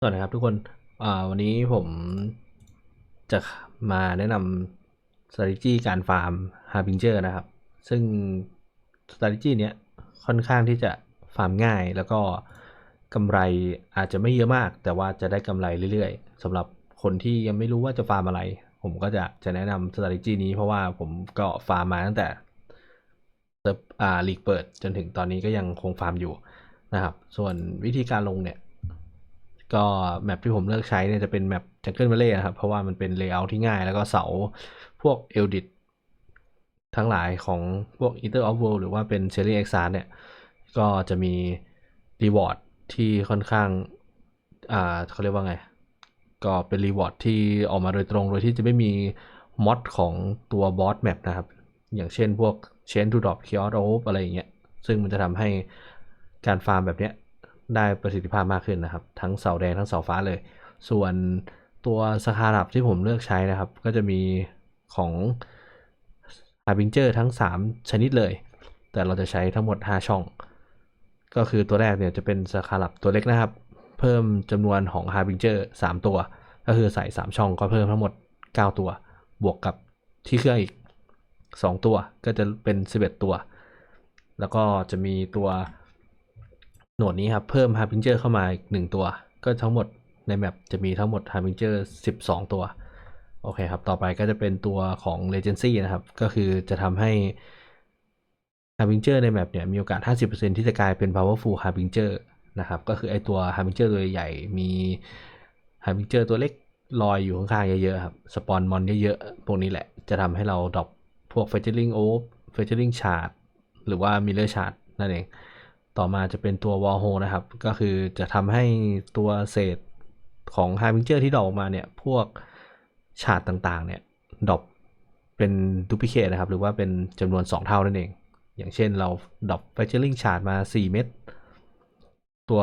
สวัสดีครับทุกคนวันนี้ผมจะมาแนะนำ strategy การฟาร์ม Harbinger นะครับ ซึ่ง strategy เนี้ยค่อนข้างที่จะฟาร์มง่าย แล้วก็กำไรอาจจะไม่เยอะมาก แต่ว่าจะได้กำไรเรื่อยๆสำหรับคนที่ยังไม่รู้ว่าจะฟาร์มอะไร ผมก็จะจะแนะนำ strategy นี้เพราะว่าผมก็ฟาร์มมาตั้งแต่เซิร์ฟอ่าลีกเปิดจนถึงตอนนี้ก็ยังคงฟาร์มอยู่นะครับ ส่วนวิธีการลงเนี่ย ก็แมปที่ผมเลือกใช้เนี่ยจะเป็นแมป Jungle Valley นะครับ เพราะว่ามันเป็นเลเยอร์ที่ง่ายแล้วก็เสาพวก e l d i t ทั้งหลายของพวก Ether of World หรือว่าเป็น s e r y e x a r เนี่ย ก็จะมี Reward ที่ค่อนข้าง อ่าเขาเรียกว่าไง ก็เป็น Reward ที่ออกมาโดยตรงโดยที่จะไม่มีมอดของตัวบอสแมปนะครับ อย่างเช่นพวก Chain to Drop Chaos Orb อะไรอย่างเงี้ยซึ่งมันจะทำให้การฟาร์มแบบเนี้ย ได้ประสิทธิภาพมากขึ้นนะครับ ทั้งเสาแดงทั้งเสาฟ้าเลย ส่วนตัวสคารับที่ผมเลือกใช้นะครับ ก็จะมีของ Harbinger ทั้ง 3 ชนิดเลย แต่เราจะใช้ทั้งหมด 5 ช่อง ก็คือตัวแรกเนี่ยจะเป็นสคารับตัวเล็กนะครับ เพิ่มจำนวนของ Harbinger 3ตัว ก็คือใส่ 3 ช่องก็เพิ่มทั้งหมด 9 ตัว บวกกับที่เครื่องอีก 2 ตัวก็จะเป็น 11 ตัว แล้วก็จะมีตัว โหนดนี้ครับ เพิ่ม Harbinger เข้ามาอีก1ตัว ก็ทั้งหมดในแมปจะมีทั้งหมด Harbinger 12 ตัว โอเคครับ ต่อไปก็จะเป็นตัวของ Legacy นะครับ ก็คือจะทำให้ Harbinger ในแมปเนี่ยมีโอกาส 50%ที่จะกลายเป็น Powerful Harbinger นะครับ ก็คือไอตัว Harbinger ตัวใหญ่ มี Harbinger ตัวเล็กลอยอยู่ข้างๆเยอะๆครับ สปอนมอนเยอะๆ พวกนี้แหละจะทำให้เราดรอปพวก Featuring Orb Featuring Shard หรือว่า Mirror Shard นั่นเอง ต่อมาจะเป็นตัว Wall Hole นะครับ ก็คือจะทำให้ตัวเศษของ Harbinger ที่ดรอปออกมาเนี่ย พวกฉาดต่างๆ เนี่ยดรอปเป็นดูพิเคทนะครับ หรือว่าเป็นจำนวน 2 เท่านั่นเอง อย่างเช่นเราดรอป Featuring Shard มา 4 เม็ดตัว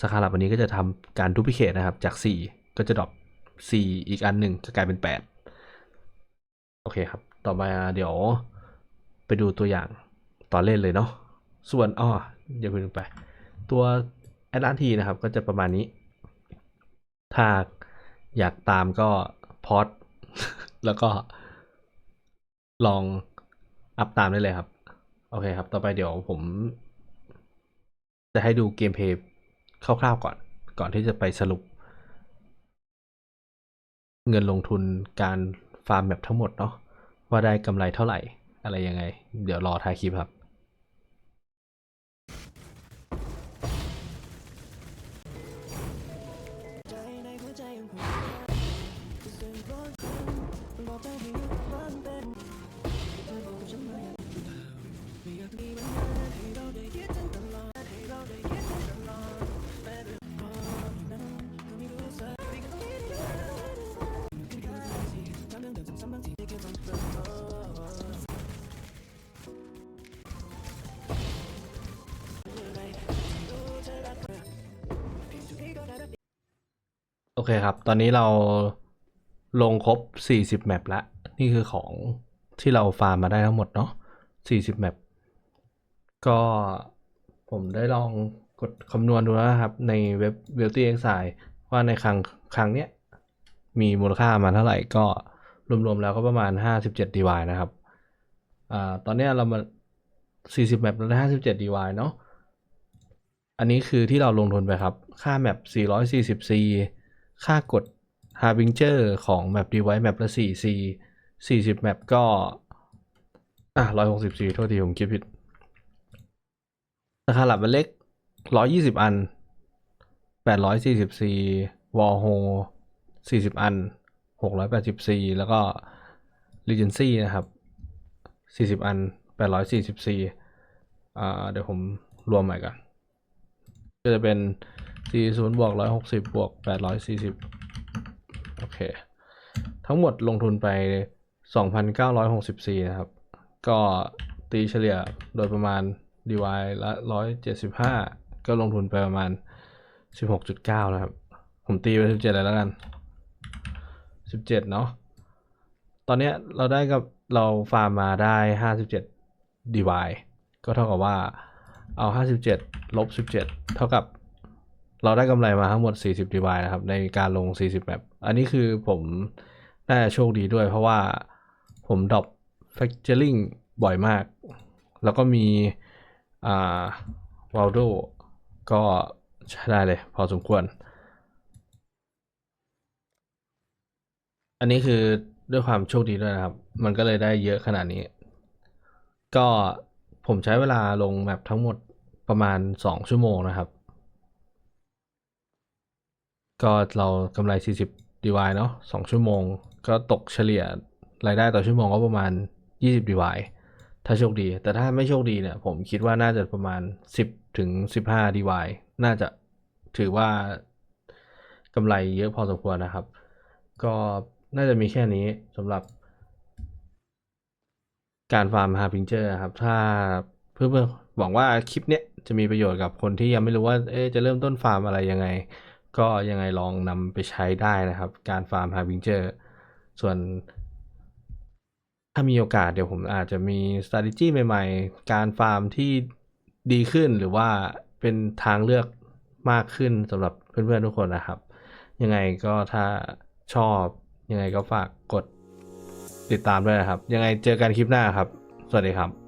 สคารับอันนี้ก็จะทำการดูพิเคทนะครับ จาก 4 ก็จะดรอป4 อีกอันหนึ่งจะกลายเป็น 8 โอเคครับ ต่อมาเดี๋ยวไปดูตัวอย่างตอนเล่นเลยเนาะ ส่วนอ้ออย่าเพิ่งไป ตัวแอดลานทีนะครับ ก็จะประมาณนี้ ถ้าอยากตามก็พอดแล้วก็ลองอัพตามได้เลยครับ โอเคครับ ต่อไปเดี๋ยวผม จะให้ดูเกมเพย์คร่าวๆก่อน ก่อนที่จะไปสรุป เงินลงทุนการฟาร์มแมปทั้งหมดเนาะว่าได้กำไรเท่าไหร่ อะไรยังไง เดี๋ยวรอท้ายคลิปครับ เคครับ ตอนนี้เราลงครบ 40 แมปแล้วนี่คือของที่เราฟาร์มมาได้ทั้งหมดเนาะ 40 แมป ก็ผมได้ลองกดคำนวณดูแล้วนะครับ ในเว็บ w e a l t y x i ว่าในครั้งครั้งเนี้ย มีมูลค่ามาเท่าไหร่ก็รวมๆแล้วก็ประมาณ 57 DY นะครับ อ่า ตอนนี้เรามา 40 แมปเราได้ 57 DY เนาะ อันนี้คือที่เราลงทุนไปครับ ค่าแมป 440C ค่ากด Harbinger ของแมป Device แมปละ 4C 40แมปก็ อะ 164 โทษที ผมคิดผิด ราคาหลับมันเล็ก 120 อัน 844 Wall Hole 40 อัน 684 แล้วก็ Regency นะครับ 40 อัน 844อ่าเดี๋ยวผมรวมใหม่ก่อนก็จะเป็น 40บวก160บวก840 โอเค ทั้งหมดลงทุนไป 2,964 นะครับ ก็ตีเฉลี่ยโดยประมาณ DY ละ 175 ก็ลงทุนไปประมาณ 16.9 นะครับ ผมตีไป 17 เลยแล้วกัน 17 เนาะตอนนี้เราได้กับเราฟาร์มมาได้ 57 DY ก็เท่ากับว่าเอา 57 ลบ 17 เท่ากับ เราได้กำไรมาทั้งหมด 40 d i v i นะครับ ในการลง 40 แบบ อันนี้คือผมน่าจะโชคดีด้วยเพราะว่าผมดรอป factoring บ่อยมาก แล้วก็มีอ่าวาลโดก็ใช้ได้เลยพอสมควร อันนี้คือด้วยความโชคดีด้วยนะครับ มันก็เลยได้เยอะขนาดนี้ ก็ผมใช้เวลาลงแมปทั้งหมดประมาณ 2 ชั่วโมงนะครับ ก็เรากำไร 40 DY เนาะ2ชั่วโมง ก็ตกเฉลี่ยรายได้ต่อชั่วโมงก็ประมาณ 20 DY ถ้าโชคดี แต่ถ้าไม่โชคดีเนี่ย ผมคิดว่าน่าจะประมาณ 10 ถึง 15 DY น่าจะถือว่ากำไรเยอะพอสมควรนะครับ ก็น่าจะมีแค่นี้สำหรับ การฟาร์มฮาพิงเจอร์ครับ ถ้าเพื่อนๆหวังว่าคลิปเนี้ยจะมีประโยชน์กับคนที่ยังไม่รู้ว่าเอ๊จะเริ่มต้นฟาร์มอะไรยังไง ก็ยังไงลองนำไปใช้ได้นะครับ การฟาร์มฮาพิงเจอร์ส่วนถ้ามีโอกาสเดี๋ยวผมอาจจะมี strategy ใหม่ๆ การฟาร์มที่ดีขึ้นหรือว่าเป็นทางเลือกมากขึ้นสำหรับเพื่อนๆทุกคนนะครับ ยังไงก็ถ้าชอบยังไงก็ฝากกดติดตามด้วยนะครับ ยังไงเจอกันคลิปหน้าครับ สวัสดีครับ